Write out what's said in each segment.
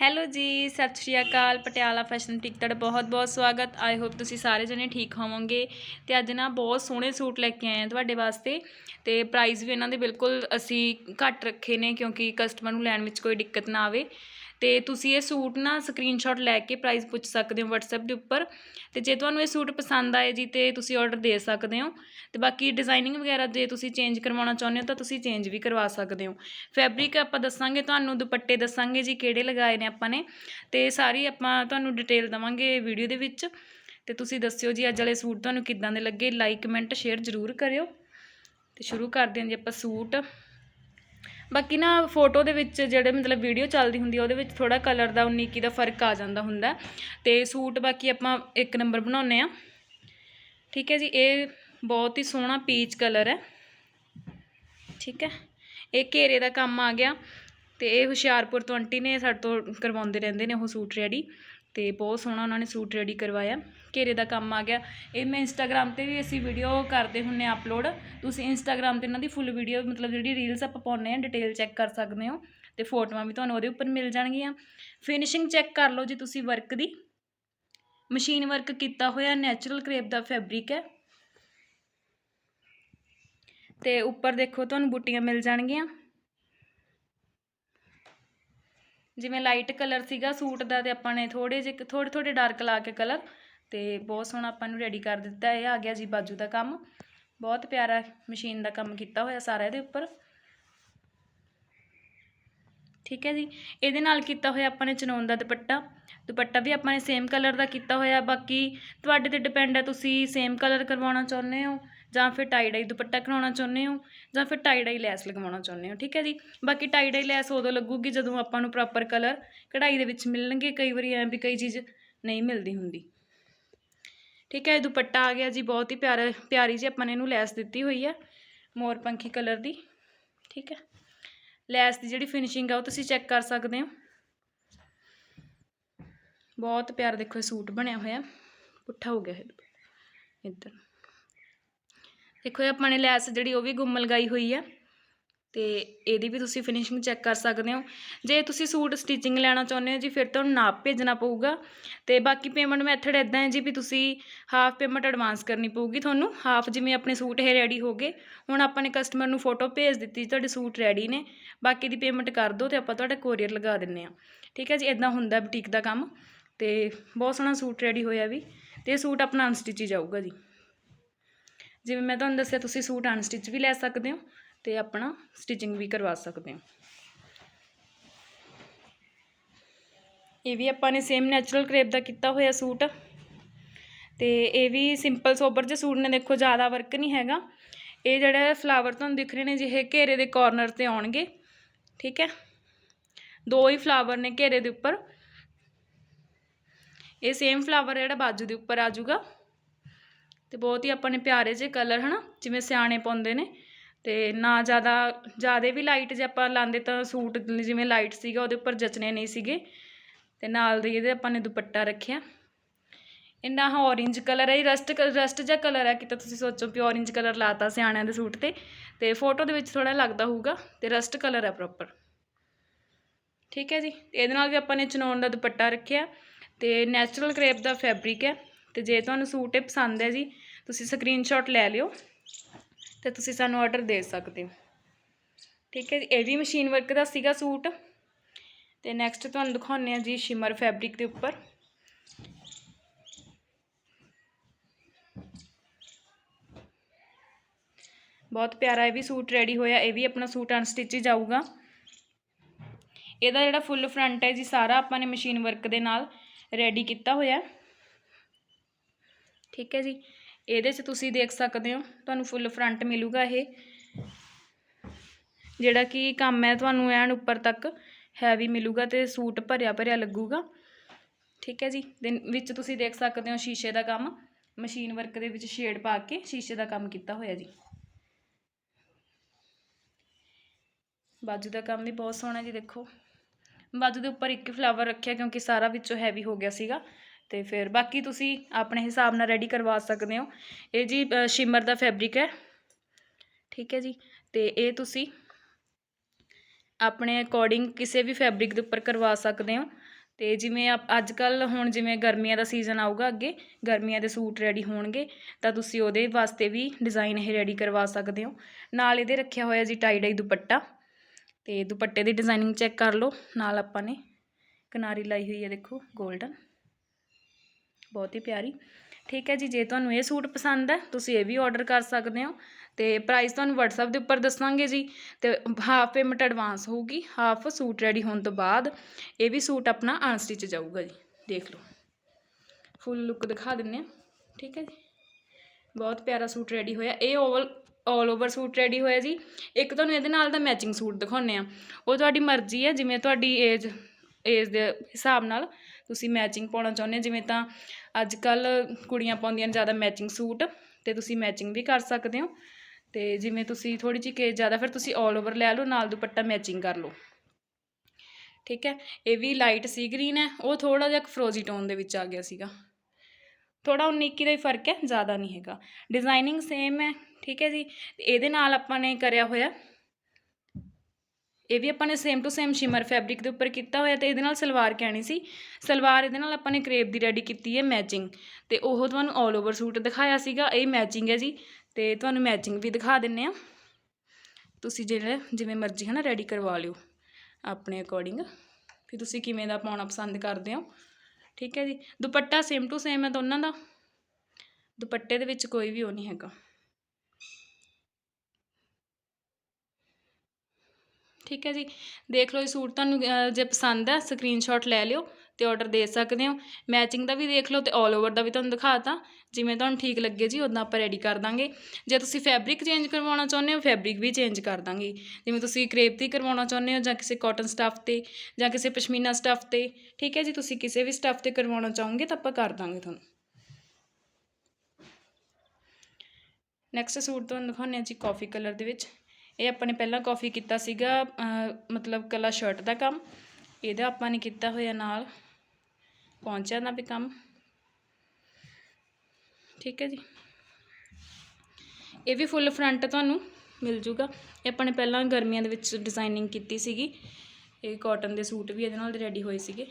Hello ਜੀ, ਸਤਿ ਸ਼੍ਰੀ ਅਕਾਲ, Patiala fashion ਟਿਕ ਤੁਹਾਡਾ ਬਹੁਤ-ਬਹੁਤ ਸਵਾਗਤ। ਆਈ ਹੋਪ ਤੁਸੀਂ ਸਾਰੇ ਜਣੇ ਠੀਕ ਹੋਵੋਗੇ। ਤੇ ਅੱਜ ਨਾ ਬਹੁਤ ਸੋਹਣੇ ਸੂਟ ਲੈ ਕੇ ਆਏ ਆ ਤੁਹਾਡੇ ਵਾਸਤੇ। ਤੇ ਪ੍ਰਾਈਸ ਵੀ ਇਹਨਾਂ ਦੇ ਬਿਲਕੁਲ ਅਸੀਂ ਘੱਟ ਰੱਖੇ ਨੇ, ਕਿਉਂਕਿ ਕਸਟਮਰ ਨੂੰ ਲੈਣ ਵਿੱਚ ਕੋਈ ਦਿੱਕਤ ਨਾ ਆਵੇ। ਅਤੇ ਤੁਸੀਂ ਇਹ ਸੂਟ ਨਾ ਸਕਰੀਨਸ਼ੋਟ ਲੈ ਕੇ ਪ੍ਰਾਈਜ਼ ਪੁੱਛ ਸਕਦੇ ਹੋ ਵਟਸਐਪ ਦੇ ਉੱਪਰ। ਅਤੇ ਜੇ ਤੁਹਾਨੂੰ ਇਹ ਸੂਟ ਪਸੰਦ ਆਏ ਜੀ ਤੇ ਤੁਸੀਂ ਔਡਰ ਦੇ ਸਕਦੇ ਹੋ। ਅਤੇ ਬਾਕੀ ਡਿਜ਼ਾਈਨਿੰਗ ਵਗੈਰਾ ਜੇ ਤੁਸੀਂ ਚੇਂਜ ਕਰਵਾਉਣਾ ਚਾਹੁੰਦੇ ਹੋ ਤਾਂ ਤੁਸੀਂ ਚੇਂਜ ਵੀ ਕਰਵਾ ਸਕਦੇ ਹੋ। ਫੈਬਰਿਕ ਆਪਾਂ ਦੱਸਾਂਗੇ, ਤੁਹਾਨੂੰ ਦੁਪੱਟੇ ਦੱਸਾਂਗੇ ਜੀ ਕਿਹੜੇ ਲਗਾਏ ਨੇ ਆਪਾਂ ਨੇ। ਅਤੇ ਸਾਰੀ ਆਪਾਂ ਤੁਹਾਨੂੰ ਡਿਟੇਲ ਦਵਾਂਗੇ ਵੀਡੀਓ ਦੇ ਵਿੱਚ। ਤੇ ਤੁਸੀਂ ਦੱਸਿਓ ਜੀ ਅੱਜ ਵਾਲੇ ਸੂਟ ਤੁਹਾਨੂੰ ਕਿੱਦਾਂ ਦੇ ਲੱਗੇ। ਲਾਈਕ ਕਮੈਂਟ ਸ਼ੇਅਰ ਜ਼ਰੂਰ ਕਰਿਓ। ਤੇ ਸ਼ੁਰੂ ਕਰਦੇ ਹਾਂ ਜੀ ਆਪਾਂ ਸੂਟ। ਬਾਕੀ ਨਾ ਫੋਟੋ ਦੇ ਵਿੱਚ ਜਿਹੜੇ ਮਤਲਬ ਵੀਡੀਓ ਚੱਲਦੀ ਹੁੰਦੀ ਆ, ਉਹਦੇ ਵਿੱਚ ਥੋੜਾ ਕਲਰ ਦਾ 19 ਕੀ ਦਾ ਫ਼ਰਕ ਆ ਜਾਂਦਾ ਹੁੰਦਾ। ਤੇ ਸੂਟ ਬਾਕੀ ਆਪਾਂ ਇੱਕ ਨੰਬਰ ਬਣਾਉਨੇ ਆ ਠੀਕ ਹੈ ਜੀ, ਇਹ ਬਹੁਤ ਹੀ ਸੋਹਣਾ ਪੀਚ ਕਲਰ ਹੈ। ਠੀਕ ਹੈ, ਇਹ ਘੇਰੇ ਦਾ ਕੰਮ ਆ ਗਿਆ। ਤੇ ਇਹ ਹੁਸ਼ਿਆਰਪੁਰ ਤੋਂ ਆਂਟੀ ਨੇ ਸਾਡੇ ਤੋਂ ਕਰਵਾਉਂਦੇ ਰਹਿੰਦੇ ਨੇ ਉਹ ਸੂਟ ਰੈਡੀ ਤੇ ਬਹੁਤ ਸੋਹਣਾ ਉਹਨਾਂ ਨੇ ਸੂਟ ਰੈਡੀ ਕਰਵਾਇਆ। ਘੇਰੇ ਦਾ ਕੰਮ ਆ ਗਿਆ। ਇਹ ਮੈਂ ਇੰਸਟਾਗ੍ਰam ਤੇ ਵੀ ਅਸੀਂ ਵੀਡੀਓ ਕਰਦੇ ਹੁੰਨੇ ਆ ਅਪਲੋਡ ਤੁਸੀਂ ਇੰਸਟਾਗ੍ਰam ਤੇ ਇਹਨਾਂ ਦੀ ਫੁੱਲ ਵੀਡੀਓ ਮਤਲਬ ਜਿਹੜੀ ਰੀਲਸ ਆਪਾਂ ਪਾਉਂਦੇ ਆ ਡਿਟੇਲ ਚੈੱਕ ਕਰ ਸਕਦੇ ਹੋ। ਤੇ ਫੋਟੋਆਂ ਵੀ ਤੁਹਾਨੂੰ ਉਹਦੇ ਉੱਪਰ ਮਿਲ ਜਾਣਗੀਆਂ। ਫਿਨਿਸ਼ਿੰਗ ਚੈੱਕ ਕਰ ਲਓ ਜੀ ਤੁਸੀਂ ਵਰਕ ਦੀ। ਮਸ਼ੀਨ ਵਰਕ ਕੀਤਾ ਹੋਇਆ ਨੈਚੁਰਲ ਕਰੇਪ ਦਾ ਫੈਬਰਿਕ ਹੈ। ਤੇ ਉੱਪਰ ਦੇਖੋ ਤੁਹਾਨੂੰ ਬੂਟੀਆਂ ਮਿਲ ਜਾਣਗੀਆਂ। ਜਿਵੇਂ ਲਾਈਟ ਕਲਰ ਸੀਗਾ, ਸੂਟ ਦਾ ਤੇ ਆਪਾਂ ਨੇ ਥੋੜੇ ਜਿਹੇ ਥੋੜੇ ਥੋੜੇ ਡਾਰਕ ਲਾ ਕੇ ਕਲਰ ਅਤੇ ਬਹੁਤ ਸੋਹਣਾ ਆਪਾਂ ਨੂੰ ਰੈਡੀ ਕਰ ਦਿੱਤਾ ਇਹ ਆ ਗਿਆ ਜੀ ਬਾਜੂ ਦਾ ਕੰਮ। ਬਹੁਤ ਪਿਆਰਾ ਮਸ਼ੀਨ ਦਾ ਕੰਮ ਕੀਤਾ ਹੋਇਆ ਸਾਰਾ ਇਹਦੇ ਉੱਪਰ। ਠੀਕ ਹੈ ਜੀ। ਇਹਦੇ ਨਾਲ ਕੀਤਾ ਹੋਇਆ ਆਪਾਂ ਨੇ ਚਨੌਨ ਦਾ ਦੁਪੱਟਾ। ਦੁਪੱਟਾ ਵੀ ਆਪਾਂ ਨੇ ਸੇਮ ਕਲਰ ਦਾ ਕੀਤਾ ਹੋਇਆ। ਬਾਕੀ ਤੁਹਾਡੇ ਤੇ ਡਿਪੈਂਡ ਹੈ ਤੁਸੀਂ ਸੇਮ ਕਲਰ ਕਰਵਾਉਣਾ ਚਾਹੁੰਦੇ ਹੋ ਜਾਂ ਫਿਰ ਟਾਈ ਡਾਈ ਦੁਪੱਟਾ ਕਰਾਉਣਾ ਚਾਹੁੰਦੇ ਹੋ ਜਾਂ ਫਿਰ ਟਾਈ ਡਾਈ ਲੈਸ ਲਗਵਾਉਣਾ ਚਾਹੁੰਦੇ ਹੋ। ਠੀਕ ਹੈ ਜੀ। ਬਾਕੀ ਟਾਈ ਡਾਈ ਲੈਸ ਉਦੋਂ ਲੱਗੂਗੀ ਜਦੋਂ ਆਪਾਂ ਨੂੰ ਪ੍ਰੋਪਰ ਕਲਰ ਕਢਾਈ ਦੇ ਵਿੱਚ ਮਿਲਣਗੇ। ਕਈ ਵਾਰੀ ਐਂ ਵੀ ਕਈ ਚੀਜ਼ ਨਹੀਂ ਮਿਲਦੀ ਹੁੰਦੀ। ਠੀਕ ਹੈ, ਇਹ ਦੁਪੱਟਾ ਆ ਗਿਆ ਜੀ, ਬਹੁਤ ਹੀ ਪਿਆਰਾ, ਪਿਆਰੀ ਜੀ ਆਪਾਂ ਨੇ ਇਹਨੂੰ ਲੈਸ ਦਿੱਤੀ ਹੋਈ ਹੈ, ਮੋਰ ਪੰਖੀ ਕਲਰ ਦੀ, ਠੀਕ ਹੈ। ਲੈਸ ਦੀ ਜਿਹੜੀ ਫਿਨਿਸ਼ਿੰਗ ਆ ਉਹ ਤੁਸੀਂ ਚੈੱਕ ਕਰ ਸਕਦੇ ਹੋ। ਬਹੁਤ ਪਿਆਰਾ ਦੇਖੋ, ਇਹ ਸੂਟ ਬਣਿਆ ਹੋਇਆ, ਪੁੱਠਾ ਹੋ ਗਿਆ ਇਹ। ਇੱਧਰ। ਦੇਖੋ, ਇਹ ਆਪਾਂ ਨੇ ਲੈਸ ਜਿਹੜੀ ਉਹ ਵੀ ਗੁੰਮ ਲਗਾਈ ਹੋਈ ਆ ਤੇ ਇਹਦੀ ਵੀ ਤੁਸੀਂ ਫਿਨਿਸ਼ਿੰਗ ਚੈੱਕ ਕਰ ਸਕਦੇ ਹੋ। ਜੇ ਤੁਸੀਂ ਸੂਟ ਸਟਿਚਿੰਗ ਲੈਣਾ ਚਾਹੁੰਦੇ ਹੋ ਜੀ, ਫਿਰ ਤੁਹਾਨੂੰ ਨਾਪ ਭੇਜਣਾ ਪਊਗਾ। ਤੇ ਬਾਕੀ ਪੇਮੈਂਟ ਮੈਥਡ ਇਦਾਂ ਹੈ ਜੀ ਵੀ ਤੁਸੀਂ ਹਾਫ ਪੇਮੈਂਟ ਐਡਵਾਂਸ ਕਰਨੀ ਪਊਗੀ ਤੁਹਾਨੂੰ। ਹਾਫ ਜਿਵੇਂ ਆਪਣੇ ਸੂਟ ਇਹ ਰੈਡੀ ਹੋ ਗਏ, ਹੁਣ ਆਪਾਂ ਨੇ ਕਸਟਮਰ ਨੂੰ ਫੋਟੋ ਭੇਜ ਦਿੱਤੀ ਤੁਹਾਡੇ ਸੂਟ ਰੈਡੀ ਨੇ। ਬਾਕੀ ਦੀ ਪੇਮੈਂਟ ਕਰ ਦਿਓ ਤੇ ਆਪਾਂ ਤੁਹਾਡਾ ਕੋਰੀਅਰ ਲਗਾ ਦਿੰਨੇ ਆ ਠੀਕ ਹੈ ਜੀ ਇਦਾਂ ਹੁੰਦਾ ਬੁਟੀਕ ਦਾ ਕੰਮ। ਤੇ ਬਹੁਤ ਸੋਹਣਾ ਸੂਟ ਰੈਡੀ ਹੋਇਆ ਵੀ। ਤੇ ਇਹ ਸੂਟ ਆਪਣਾ ਅਨਸਟਿਚ ਹੀ ਜਾਊਗਾ ਜੀ। ਜਿਵੇਂ ਮੈਂ ਤੁਹਾਨੂੰ ਦੱਸਿਆ, ਤੁਸੀਂ ਸੂਟ ਅਨਸਟਿਚ ਵੀ ਲੈ ਸਕਦੇ ਹੋ। ਤੇ ਆਪਣਾ ਸਟਿਚਿੰਗ ਵੀ ਕਰਵਾ ਸਕਦੇ ਹੋ। ਇਹ ਵੀ ਆਪਾਂ ਨੇ ਸੇਮ ਨੈਚੁਰਲ ਕਰੇਪ ਦਾ ਕੀਤਾ ਹੋਇਆ ਸੂਟ। ਤੇ ਇਹ ਵੀ ਸਿੰਪਲ ਸੋਬਰ ਜਿਹੇ ਸੂਟ ਨੇ, ਦੇਖੋ ਜ਼ਿਆਦਾ ਵਰਕ ਨਹੀਂ ਹੈਗਾ। ਇਹ ਜਿਹੜਾ ਫਲਾਵਰ ਤੁਹਾਨੂੰ ਦਿਖ ਰਹੇ ਨੇ, ਜਿਹੇ ਘੇਰੇ ਦੇ ਕਾਰਨਰ ਤੇ ਆਉਣਗੇ, ਠੀਕ ਹੈ? ਦੋ ਹੀ ਫਲਾਵਰ ਨੇ ਘੇਰੇ ਦੇ ਉੱਪਰ। ਇਹ ਸੇਮ ਫਲਾਵਰ ਜਿਹੜਾ ਬਾਜੂ ਦੇ ਉੱਪਰ ਆ ਜਾਊਗਾ। ਤੇ ਬਹੁਤ ਹੀ ਆਪਾਂ ਨੇ ਪਿਆਰੇ ਜਿਹੇ ਕਲਰ ਹਨਾ? ਜਿਵੇਂ ਸਿਆਣੇ ਪਾਉਂਦੇ ਨੇ। ਅਤੇ ਨਾ ਜ਼ਿਆਦਾ ਜ਼ਿਆਦਾ ਵੀ ਲਾਈਟ ਜੇ ਆਪਾਂ ਲਾਉਂਦੇ ਤਾਂ ਸੂਟ ਜਿਵੇਂ ਲਾਈਟ ਸੀਗਾ ਉਹਦੇ ਉੱਪਰ ਜਚਣੇ ਨਹੀਂ ਸੀਗੇ। ਅਤੇ ਨਾਲ ਦੀ ਇਹਦੇ ਆਪਾਂ ਨੇ ਦੁਪੱਟਾ ਰੱਖਿਆ। ਇੰਨਾ ਹਾਂ ਔਰੇਂਜ ਕਲਰ ਹੈ ਰਸਟ ਰਸਟ ਜਿਹਾ ਕਲਰ ਹੈ, ਕਿਤੇ ਤੁਸੀਂ ਸੋਚੋ ਵੀ ਔਰੇਂਜ ਕਲਰ ਲਾਤਾ ਸਿਆਣਿਆਂ ਦੇ ਸੂਟ ਤੇ। ਤੇ ਫੋਟੋ ਦੇ ਵਿੱਚ ਥੋੜਾ ਲੱਗਦਾ ਹੋਊਗਾ, ਤੇ ਰਸਟ ਕਲਰ ਹੈ ਪ੍ਰੋਪਰ ਠੀਕ ਹੈ ਜੀ ਇਹਦੇ ਨਾਲ ਵੀ ਆਪਾਂ ਨੇ ਚਨੌਨ ਦਾ ਦੁਪੱਟਾ ਰੱਖਿਆ। ਤੇ ਨੈਚੁਰਲ ਕਰੇਪ ਦਾ ਫੈਬਰਿਕ ਹੈ, ਤੇ ਜੇ ਤੁਹਾਨੂੰ ਸੂਟ ਇਹ ਪਸੰਦ ਹੈ ਜੀ, ਤੁਸੀਂ ਸਕਰੀਨਸ਼ਾਟ ਲੈ ਲਿਓ। ਤੇ ਤੁਸੀਂ ਸਾਨੂੰ ਆਰਡਰ ਦੇ ਸਕਦੇ ਹੋ। ਠੀਕ ਹੈ ਜੀ, ਇਹ ਵੀ ਮਸ਼ੀਨ ਵਰਕ ਦਾ ਸੀਗਾ ਸੂਟ। ਤੇ ਨੈਕਸਟ ਤੁਹਾਨੂੰ ਦਿਖਾਉਂਦੇ ਆ ਜੀ ਸ਼ਿਮਰ ਫੈਬਰਿਕ ਦੇ ਉੱਪਰ। ਬਹੁਤ ਪਿਆਰਾ ਇਹ ਵੀ ਸੂਟ ਰੈਡੀ ਹੋਇਆ, ਇਹ ਵੀ ਆਪਣਾ ਸੂਟ ਅਨਸਟਿਚ ਹੀ ਜਾਊਗਾ। ਇਹਦਾ ਜਿਹੜਾ ਫੁੱਲ ਫਰੰਟ ਹੈ ਜੀ, ਸਾਰਾ ਆਪਾਂ ਨੇ ਮਸ਼ੀਨ ਵਰਕ ਦੇ ਨਾਲ ਰੈਡੀ ਕੀਤਾ ਹੋਇਆ। ਠੀਕ ਹੈ ਜੀ ਇਹਦੇ 'ਚ ਤੁਸੀਂ ਦੇਖ ਸਕਦੇ ਹੋ, ਤੁਹਾਨੂੰ ਫੁੱਲ ਫਰੰਟ ਮਿਲੂਗਾ ਇਹ। ਜਿਹੜਾ ਕਿ ਕੰਮ ਹੈ ਤੁਹਾਨੂੰ ਐਨ ਉੱਪਰ ਤੱਕ ਹੈਵੀ ਮਿਲੂਗਾ ਤੇ ਸੂਟ ਭਰਿਆ ਭਰਿਆ ਲੱਗੂਗਾ। ਠੀਕ ਹੈ ਜੀ, ਦੇ ਵਿੱਚ ਤੁਸੀਂ ਦੇਖ ਸਕਦੇ ਹੋ ਸ਼ੀਸ਼ੇ ਦਾ ਕੰਮ। ਮਸ਼ੀਨ ਵਰਕ ਦੇ ਵਿੱਚ ਸ਼ੇਡ ਪਾ ਕੇ ਸ਼ੀਸ਼ੇ ਦਾ ਕੰਮ ਕੀਤਾ ਹੋਇਆ ਜੀ। ਬਾਜੂ ਦਾ ਕੰਮ ਵੀ ਬਹੁਤ ਸੋਹਣਾ ਜੀ ਦੇਖੋ। ਬਾਜੂ ਦੇ ਉੱਪਰ ਇੱਕ ਫਲਾਵਰ ਰੱਖਿਆ ਕਿਉਂਕਿ ਸਾਰਾ ਵਿੱਚੋਂ ਹੈਵੀ ਹੋ ਗਿਆ ਸੀਗਾ। ਤੇ ਫਿਰ ਬਾਕੀ ਤੁਸੀਂ ਆਪਣੇ ਹਿਸਾਬ ਨਾਲ ਰੈਡੀ ਕਰਵਾ ਸਕਦੇ ਹੋ। ਇਹ ਜੀ ਸ਼ਿਮਰ ਦਾ ਫੈਬਰਿਕ ਹੈ। ਠੀਕ ਹੈ ਜੀ। ਤੇ ਇਹ ਤੁਸੀਂ ਆਪਣੇ ਅਕੋਰਡਿੰਗ ਕਿਸੇ ਵੀ ਫੈਬਰਿਕ ਦੇ ਉੱਪਰ ਕਰਵਾ ਸਕਦੇ ਹੋ। ਤੇ ਜਿਵੇਂ ਅੱਜ ਕੱਲ ਹੁਣ ਜਿਵੇਂ ਗਰਮੀਆਂ ਦਾ ਸੀਜ਼ਨ ਆਊਗਾ ਅੱਗੇ, ਗਰਮੀਆਂ ਦੇ ਸੂਟ ਰੈਡੀ ਹੋਣਗੇ, ਤਾਂ ਤੁਸੀਂ ਉਹਦੇ ਵਾਸਤੇ ਵੀ ਡਿਜ਼ਾਈਨ ਇਹ ਰੈਡੀ ਕਰਵਾ ਸਕਦੇ ਹੋ। ਨਾਲ ਇਹਦੇ ਰੱਖਿਆ ਹੋਇਆ ਜੀ ਟਾਈ ਡਾਈ ਦੁਪੱਟਾ। ਤੇ ਦੁਪੱਟੇ ਦੀ ਡਿਜ਼ਾਈਨਿੰਗ ਚੈੱਕ ਕਰ ਲਓ। ਨਾਲ ਆਪਾਂ ਨੇ ਕਿਨਾਰੀ ਲਾਈ ਹੋਈ ਹੈ ਦੇਖੋ 골ਡਨ ਬਹੁਤ ਹੀ ਪਿਆਰੀ। ਠੀਕ ਹੈ ਜੀ, ਜੇ ਤੁਹਾਨੂੰ ਇਹ ਸੂਟ ਪਸੰਦ ਹੈ, ਤੁਸੀਂ ਇਹ ਵੀ ਆਰਡਰ ਕਰ ਸਕਦੇ ਹੋ। ਤੇ ਪ੍ਰਾਈਸ ਤੁਹਾਨੂੰ WhatsApp ਦੇ ਉੱਪਰ ਦੱਸਾਂਗੇ ਜੀ। ਤੇ ਹਾਫ ਪੇਮੈਂਟ ਐਡਵਾਂਸ ਹੋਊਗੀ ਹਾਫ ਸੂਟ ਰੈਡੀ ਹੋਣ ਤੋਂ ਬਾਅਦ ਇਹ ਵੀ ਸੂਟ ਆਪਣਾ ਅਨਸਟਿਚ ਜਾਊਗਾ ਜੀ। ਦੇਖ ਲਓ। ਫੁੱਲ ਲੁੱਕ ਦਿਖਾ ਦਿੰਨੇ ਆ। ਠੀਕ ਹੈ ਜੀ। ਬਹੁਤ ਪਿਆਰਾ ਸੂਟ ਰੈਡੀ ਹੋਇਆ। ਇਹ oval all over suit ready ਹੋਇਆ ਜੀ। ਇੱਕ ਤੁਹਾਨੂੰ ਇਹਦੇ ਨਾਲ ਦਾ ਮੈਚਿੰਗ ਸੂਟ ਦਿਖਾਉਨੇ ਆ। ਉਹ ਤੁਹਾਡੀ ਮਰਜ਼ੀ ਹੈ, ਜਿਵੇਂ ਤੁਹਾਡੀ ਏਜ ਏਜ ਦੇ ਹਿਸਾਬ ਨਾਲ। ਤੁਸੀਂ ਮੈਚਿੰਗ ਪਾਉਣਾ ਚਾਹੁੰਦੇ ਜਿਵੇਂ ਤਾਂ ਅੱਜ ਕੱਲ ਕੁੜੀਆਂ ਪਾਉਂਦੀਆਂ ਨੇ ਜ਼ਿਆਦਾ ਮੈਚਿੰਗ ਸੂਟ, ਤੇ ਤੁਸੀਂ ਮੈਚਿੰਗ ਵੀ ਕਰ ਸਕਦੇ ਹੋ। ਤੇ ਜਿਵੇਂ ਤੁਸੀਂ ਥੋੜੀ ਜਿਹੀ ਕੇ ਜ਼ਿਆਦਾ, ਫਿਰ ਤੁਸੀਂ ਆਲ ਓਵਰ ਲੈ ਲਓ, ਨਾਲ ਦੁਪੱਟਾ ਮੈਚਿੰਗ ਕਰ ਲਓ। ਠੀਕ ਹੈ, ਇਹ ਵੀ ਲਾਈਟ ਸੀ ਗ੍ਰੀਨ ਹੈ, ਉਹ ਥੋੜਾ ਜਿਹਾ ਫਰੋਜ਼ੀ ਟੋਨ ਦੇ ਵਿੱਚ ਆ ਗਿਆ ਸੀਗਾ। ਥੋੜਾ 19 21 ਦਾ ਹੀ ਫ਼ਰਕ ਹੈ, ਜ਼ਿਆਦਾ ਨਹੀਂ ਹੈਗਾ। ਡਿਜ਼ਾਈਨਿੰਗ ਸੇਮ ਹੈ, ਠੀਕ ਹੈ ਜੀ। ਇਹਦੇ ਨਾਲ ਆਪਾਂ ਨੇ ਕਰਿਆ ਹੋਇਆ ਇਹ ਵੀ ਆਪਾਂ ਨੇ same to same shimmer fabric ਦੇ ਉੱਪਰ ਕੀਤਾ ਹੋਇਆ ਤੇ ਇਹਦੇ ਨਾਲ ਸਲਵਾਰ ਕਹਿਣੀ ਸੀ। ਸਲਵਾਰ ਇਹਦੇ ਨਾਲ ਆਪਾਂ ਨੇ ਕਰੇਪ ਦੀ ਰੈਡੀ ਕੀਤੀ ਹੈ ਮੈਚਿੰਗ ਤੇ ਉਹ ਤੁਹਾਨੂੰ ਆਲ ਓਵਰ ਸੂਟ ਦਿਖਾਇਆ ਸੀਗਾ, ਇਹ ਮੈਚਿੰਗ ਹੈ ਜੀ। ਤੇ ਤੁਹਾਨੂੰ ਮੈਚਿੰਗ ਵੀ ਦਿਖਾ ਦਿੰਨੇ ਆ। ਤੁਸੀਂ ਜਿਹੜੇ, ਜਿਵੇਂ ਮਰਜ਼ੀ ਹੈ ਨਾ ਰੈਡੀ ਕਰਵਾ ਲਿਓ ਆਪਣੇ ਅਕੋਰਡਿੰਗ ਫਿਰ ਤੁਸੀਂ ਕਿਵੇਂ ਦਾ ਪਾਉਣਾ ਪਸੰਦ ਕਰਦੇ ਹੋ। ਠੀਕ ਹੈ ਜੀ। ਦੁਪੱਟਾ ਸੇਮ ਟੂ ਸੇਮ ਹੈ ਦੋਨਾਂ ਦਾ। ਦੁਪੱਟੇ ਦੇ ਵਿੱਚ ਕੋਈ ਵੀ ਉਹ ਨਹੀਂ ਹੈਗਾ। ਠੀਕ ਹੈ ਜੀ। ਦੇਖ ਲਓ ਇਹ ਸੂਟ ਤੁਹਾਨੂੰ ਜੇ ਪਸੰਦ ਹੈ ਸਕਰੀਨਸ਼ਾਟ ਲੈ ਲਿਓ ਤੇ ਆਰਡਰ ਦੇ ਸਕਦੇ ਹੋ। ਮੈਚਿੰਗ ਦਾ ਵੀ ਦੇਖ ਲਓ ਤੇ ਆਲ ਓਵਰ ਦਾ ਵੀ ਤੁਹਾਨੂੰ ਦਿਖਾਤਾ। ਜਿਵੇਂ ਤੁਹਾਨੂੰ ਠੀਕ ਲੱਗੇ ਜੀ ਉਦਾਂ ਆਪਾਂ ਰੈਡੀ ਕਰ ਦਾਂਗੇ। ਜੇ ਤੁਸੀਂ ਫੈਬਰਿਕ ਚੇਂਜ ਕਰਵਾਉਣਾ ਚਾਹੁੰਦੇ ਹੋ ਫੈਬਰਿਕ ਵੀ ਚੇਂਜ ਕਰ ਦਾਂਗੇ। ਜਿਵੇਂ ਤੁਸੀਂ ਕਰੇਪ ਤੇ ਕਰਵਾਉਣਾ ਚਾਹੁੰਦੇ ਹੋ ਜਾਂ ਕਿਸੇ ਕਾਟਨ ਸਟੱਫ ਤੇ ਜਾਂ ਕਿਸੇ ਪਸ਼ਮੀਨਾ ਸਟੱਫ ਤੇ, ਠੀਕ ਹੈ ਜੀ, ਤੁਸੀਂ ਕਿਸੇ ਵੀ ਸਟੱਫ ਤੇ ਕਰਵਾਉਣਾ ਚਾਹੋਗੇ ਤਾਂ ਆਪਾਂ ਕਰ ਦਾਂਗੇ ਤੁਹਾਨੂੰ। ਨੈਕਸਟ ਸੂਟ ਤੁਹਾਨੂੰ ਦਿਖਾਉਂਦੇ ਆ ਜੀ ਕਾਫੀ ਕਲਰ ਦੇ ਵਿੱਚ। ਇਹ ਆਪਾਂ ਨੇ ਪਹਿਲਾਂ ਕਾਫੀ ਕੀਤਾ ਸੀਗਾ ਮਤਲਬ ਕਲਾ ਸ਼ਰਟ ਦਾ ਕੰਮ। ਇਹਦਾ ਆਪਾਂ ਨੇ ਕੀਤਾ ਹੋਇਆ ਨਾਲ ਪਹੁੰਚਿਆ ਦਾ ਵੀ ਕੰਮ। ਠੀਕ ਹੈ ਜੀ। ਇਹ ਵੀ ਫੁੱਲ ਫਰੰਟ ਤੁਹਾਨੂੰ ਮਿਲ ਜੂਗਾ। ਇਹ ਆਪਾਂ ਨੇ ਪਹਿਲਾਂ ਗਰਮੀਆਂ ਦੇ ਵਿੱਚ ਡਿਜ਼ਾਈਨਿੰਗ ਕੀਤੀ ਸੀਗੀ। ਇਹ ਕਾਟਨ ਦੇ ਸੂਟ ਵੀ ਇਹਦੇ ਨਾਲ ਰੈਡੀ ਹੋਏ ਸੀਗੇ।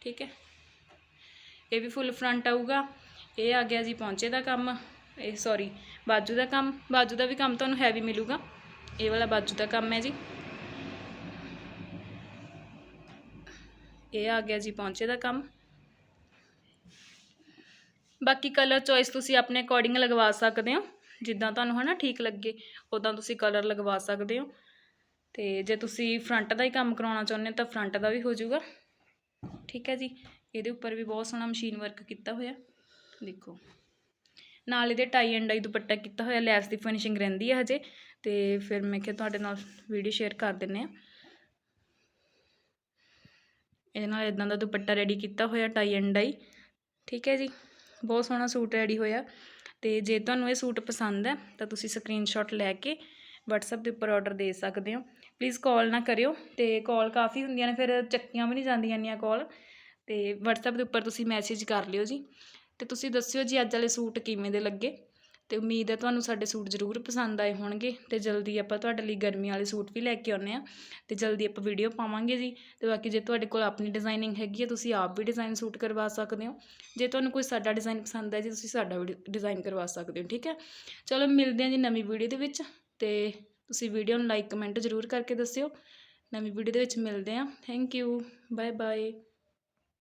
ਠੀਕ ਹੈ। ਇਹ ਵੀ ਫੁੱਲ ਫਰੰਟ ਆਊਗਾ। ਇਹ ਆ ਗਿਆ ਜੀ ਪਹੁੰਚੇ ਦਾ ਕੰਮ। ਇਹ ਸੌਰੀ ਬਾਜੂ ਦਾ ਕੰਮ, ਬਾਜੂ ਦਾ ਵੀ ਕੰਮ ਤੁਹਾਨੂੰ ਹੈਵੀ ਮਿਲੂਗਾ। ਇਹ ਵਾਲਾ ਬਾਜੂ ਦਾ ਕੰਮ ਹੈ ਜੀ। ਇਹ ਆ ਗਿਆ ਜੀ ਪਹੁੰਚੇ ਦਾ ਕੰਮ। ਬਾਕੀ ਕਲਰ ਚੋਇਸ ਤੁਸੀਂ ਆਪਣੇ ਅਕੋਰਡਿੰਗ ਲਗਵਾ ਸਕਦੇ ਹੋ। ਜਿੱਦਾਂ ਤੁਹਾਨੂੰ ਹਨਾ ਠੀਕ ਲੱਗੇ ਉਦਾਂ ਤੁਸੀਂ ਕਲਰ ਲਗਵਾ ਸਕਦੇ ਹੋ। ਤੇ ਜੇ ਤੁਸੀਂ ਫਰੰਟ ਦਾ ਹੀ ਕੰਮ ਕਰਾਉਣਾ ਚਾਹੁੰਦੇ ਤਾਂ ਫਰੰਟ ਦਾ ਵੀ ਹੋ ਜਾਊਗਾ। ਠੀਕ ਹੈ ਜੀ। ਇਹਦੇ ਉੱਪਰ ਵੀ ਬਹੁਤ ਸੋਹਣਾ ਮਸ਼ੀਨ ਵਰਕ ਕੀਤਾ ਹੋਇਆ। ਦੇਖੋ। ਨਾਲ ਇਹਦੇ ਟਾਈ ਐਂਡ ਡਾਈ ਦੁਪੱਟਾ ਕੀਤਾ ਹੋਇਆ, ਲੈਸ ਦੀ ਫਿਨਿਸ਼ਿੰਗ ਰਹਿੰਦੀ ਹੈ ਹਜੇ, ਤੇ ਫਿਰ ਮੈਂ ਕਿਹਾ ਤੁਹਾਡੇ ਨਾਲ ਵੀਡੀਓ ਸ਼ੇਅਰ ਕਰ ਦਿੰਨੇ ਆ। ਇਹਦੇ ਨਾਲ ਇਦਾਂ ਦਾ ਦੁਪੱਟਾ ਰੈਡੀ ਕੀਤਾ ਹੋਇਆ ਟਾਈ ਐਂਡ ਡਾਈ ਠੀਕ ਹੈ ਜੀ? ਬਹੁਤ ਸੋਹਣਾ ਸੂਟ ਰੈਡੀ ਹੋਇਆ। ਤੇ ਜੇ ਤੁਹਾਨੂੰ ਇਹ ਸੂਟ ਪਸੰਦ ਹੈ, ਤਾਂ ਤੁਸੀਂ ਸਕਰੀਨਸ਼ਾਟ ਲੈ ਕੇ WhatsApp ਦੇ ਉੱਪਰ ਆਰਡਰ ਦੇ ਸਕਦੇ ਹੋ। ਪਲੀਜ਼ ਕਾਲ ਨਾ ਕਰਿਓ, ਤੇ ਕਾਲ ਕਾਫੀ ਹੁੰਦੀਆਂ ਨੇ, ਫਿਰ ਚੱਕੀਆਂ ਵੀ ਨਹੀਂ ਜਾਂਦੀਆਂ ਇੰਨੀਆਂ ਕਾਲ ਤੇ WhatsApp ਦੇ ਉੱਪਰ ਤੁਸੀਂ ਮੈਸੇਜ ਕਰ ਲਿਓ ਜੀ। ਤੇ ਤੁਸੀਂ ਦੱਸਿਓ ਜੀ ਅੱਜ ਵਾਲੇ ਸੂਟ ਕਿਵੇਂ ਦੇ ਲੱਗੇ? ਤੇ ਉਮੀਦ ਹੈ ਤੁਹਾਨੂੰ ਸਾਡੇ ਸੂਟ ਜ਼ਰੂਰ ਪਸੰਦ ਆਏ ਹੋਣਗੇ। ਤੇ ਜਲਦੀ ਆਪਾਂ ਤੁਹਾਡੇ ਲਈ ਗਰਮੀ ਵਾਲੇ ਸੂਟ ਵੀ ਲੈ ਕੇ ਆਉਨੇ ਆ ਤੇ ਜਲਦੀ ਆਪਾਂ ਵੀਡੀਓ ਪਾਵਾਂਗੇ ਜੀ। ਤੇ ਬਾਕੀ ਜੇ ਤੁਹਾਡੇ ਕੋਲ ਆਪਣੀ ਡਿਜ਼ਾਈਨਿੰਗ ਹੈਗੀ ਹੈ, ਤੁਸੀਂ ਆਪ ਵੀ ਡਿਜ਼ਾਈਨ ਸੂਟ ਕਰਵਾ ਸਕਦੇ ਹੋ। ਜੇ ਤੁਹਾਨੂੰ ਕੋਈ ਸਾਡਾ ਡਿਜ਼ਾਈਨ ਪਸੰਦ ਹੈ ਜੀ, ਤੁਸੀਂ ਸਾਡਾ ਵੀ ਡਿਜ਼ਾਈਨ ਕਰਵਾ ਸਕਦੇ ਹੋ, ਠੀਕ ਹੈ? ਚਲੋ ਮਿਲਦੇ ਹਾਂ ਜੀ ਨਵੀਂ ਵੀਡੀਓ ਦੇ ਵਿੱਚ। ਤੇ ਤੁਸੀਂ ਵੀਡੀਓ ਨੂੰ ਲਾਈਕ ਕਮੈਂਟ ਜ਼ਰੂਰ ਕਰਕੇ ਦੱਸਿਓ। ਨਵੀਂ ਵੀਡੀਓ ਦੇ ਵਿੱਚ ਮਿਲਦੇ ਹਾਂ। Thank you bye bye